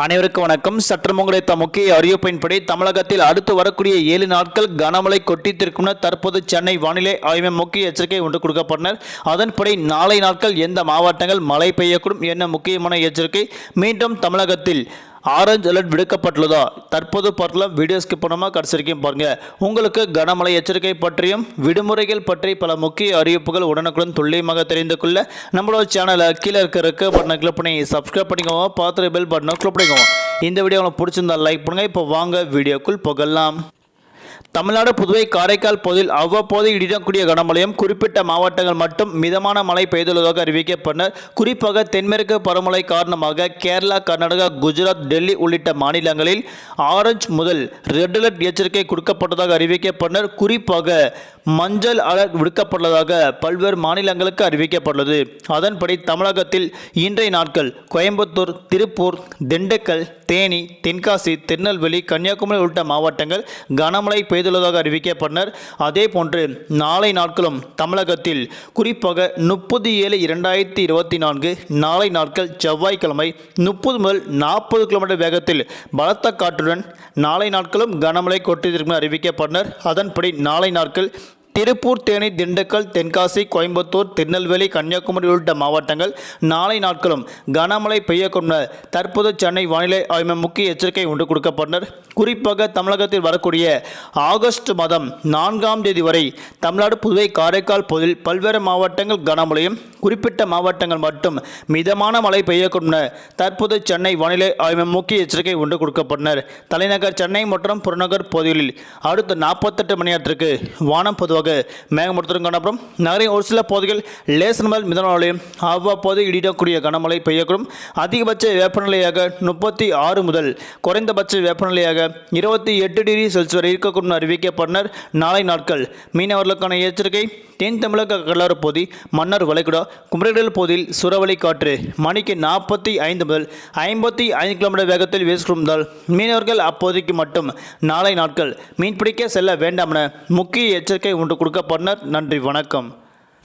அனைவருக்கும் வணக்கம். சற்று முங்களைத்த முக்கிய அறிவிப்பின்படி தமிழகத்தில் அடுத்து வரக்கூடிய ஏழு நாட்கள் கனமழை கொட்டித்திருக்கும் தற்போது சென்னை வானிலை ஆய்வு முக்கிய எச்சரிக்கை ஒன்று கொடுக்கப்பட்டனர். அதன்படி நாளை நாட்கள் எந்த மாவட்டங்கள் மழை பெய்யக்கூடும் என்ன முக்கியமான எச்சரிக்கை மீண்டும் தமிழகத்தில் ஆரஞ்சு அலர்ட் விடுக்கப்பட்டுள்ளதா? தற்போது பார்க்கலாம். வீடியோ ஸ்கிப் பண்ணாமல் கடைசி வரைக்கும் பாருங்க. உங்களுக்கு கனமழை எச்சரிக்கை பற்றியும் விடுமுறைகள் பற்றி பல முக்கிய அறிவிப்புகள் உடனுக்குடன் துல்லியமாக தெரிந்து கொள்ள நம்மளோட சேனலை கீழே இருக்க இருக்க பட்டனை கிளிக் பண்ணி சப்ஸ்கிரைப் பண்ணிக்கோங்க. பார்த்துட்டு பெல் பட்டனை கிளிக் பண்ணிக்கோங்க. இந்த வீடியோ உங்களுக்கு பிடிச்சிருந்தா லைக் பண்ணுங்க. இப்போ வாங்க வீடியோக்குள் புகழலாம் தமிழ்நாடு புதுவை காரைக்கால் பகுதியில் அவ்வப்போது இடிடக்கூடிய கனமழையும் குறிப்பிட்ட மாவட்டங்கள் மட்டும் மிதமான மழை பெய்துள்ளதாக அறிவிக்கப்பட்டனர் குறிப்பாக தென்மேற்கு பருவமழை காரணமாக கேரளா கர்நாடகா குஜராத் டெல்லி உள்ளிட்ட மாநிலங்களில் ஆரஞ்சு முதல் ரெட் அலர்ட் எச்சரிக்கை கொடுக்கப்பட்டதாக அறிவிக்கப்பட்டனர் குறிப்பாக மஞ்சள் அலர்ட் விடுக்கப்பட்டுள்ளதாக பல்வேறு மாநிலங்களுக்கு அறிவிக்கப்பட்டுள்ளது. அதன்படி தமிழகத்தில் இன்றைய நாட்கள் கோயம்புத்தூர் திருப்பூர் திண்டுக்கல் தேனி தென்காசி திருநெல்வேலி கன்னியாகுமரி உள்ளிட்ட மாவட்டங்கள் கனமழை பெய்து செய்துள்ளதாக அறிவிக்கப்பட்டனர் அதே போன்று நாளை நாட்களும் தமிழகத்தில் குறிப்பாக முப்பது ஏழு இரண்டாயிரத்தி இருபத்தி நான்கு நாளை நாட்கள் செவ்வாய்க்கிழமை முப்பது முதல் நாற்பது கிலோமீட்டர் வேகத்தில் பலத்த காற்றுடன் நாளை நாட்களும் கனமழை கொட்டியிருக்கும் அறிவிக்கப்பட்டனர் அதன்படி நாளை நாட்கள் திருப்பூர் தேனி திண்டுக்கல் தென்காசி கோயம்புத்தூர் திருநெல்வேலி கன்னியாகுமரி உள்ளிட்ட மாவட்டங்கள் நாளை நாட்களும் கனமழை பெய்யக்கூடும் தற்போது சென்னை வானிலை ஆய்வு முக்கிய எச்சரிக்கை ஒன்று கொடுக்கப்பட்டனர் குறிப்பாக தமிழகத்தில் வரக்கூடிய ஆகஸ்ட் மாதம் நான்காம் தேதி வரை தமிழ்நாடு புதுவை காரைக்கால் பகுதியில் பல்வேறு மாவட்டங்கள் கனமழையும் குறிப்பிட்ட மாவட்டங்கள் மட்டும் மிதமான மழை பெய்யக்கூடும் என தற்போது சென்னை வானிலை ஆய்வு முக்கிய எச்சரிக்கை ஒன்று கொடுக்கப்பட்டனர். தலைநகர் சென்னை மற்றும் புறநகர் பகுதிகளில் அடுத்த நாற்பத்தெட்டு மணி நேரத்திற்கு வானம் பொதுவாக மேகமூட்டத்துடன் காணப்படும். நகரின் ஒரு சில பகுதிகள் லேசன் முதல் மிதமான மழையும் அவ்வப்போது இடிடக்கூடிய கனமழை பெய்யக்கூடும். அதிகபட்ச வெப்பநிலையாக முப்பத்தி ஆறு முதல் குறைந்தபட்ச வெப்பநிலையாக இருபத்தி எட்டு டிகிரி செல்சியஸ் வரை இருக்கக்கூடும் அறிவிக்கப்பட்டனர். நாளை நாட்கள் மீனவர்களுக்கான எச்சரிக்கை. தென் தமிழக கடலோர பகுதி மன்னர் வளைகுடா குமரிடல் பகுதியில் சுறவழி காற்று. மணிக்கு நாற்பத்தி ஐந்து முதல் ஐம்பத்தி ஐந்து கிலோமீட்டர் வேகத்தில் வீசிக்கொண்டால் மீனவர்கள் அப்போதைக்கு மட்டும் நாளை நாட்கள் மீன்பிடிக்க செல்ல வேண்டாம் என முக்கிய எச்சரிக்கை ஒன்று கொடுக்கப்பட்டனர். நன்றி வணக்கம்.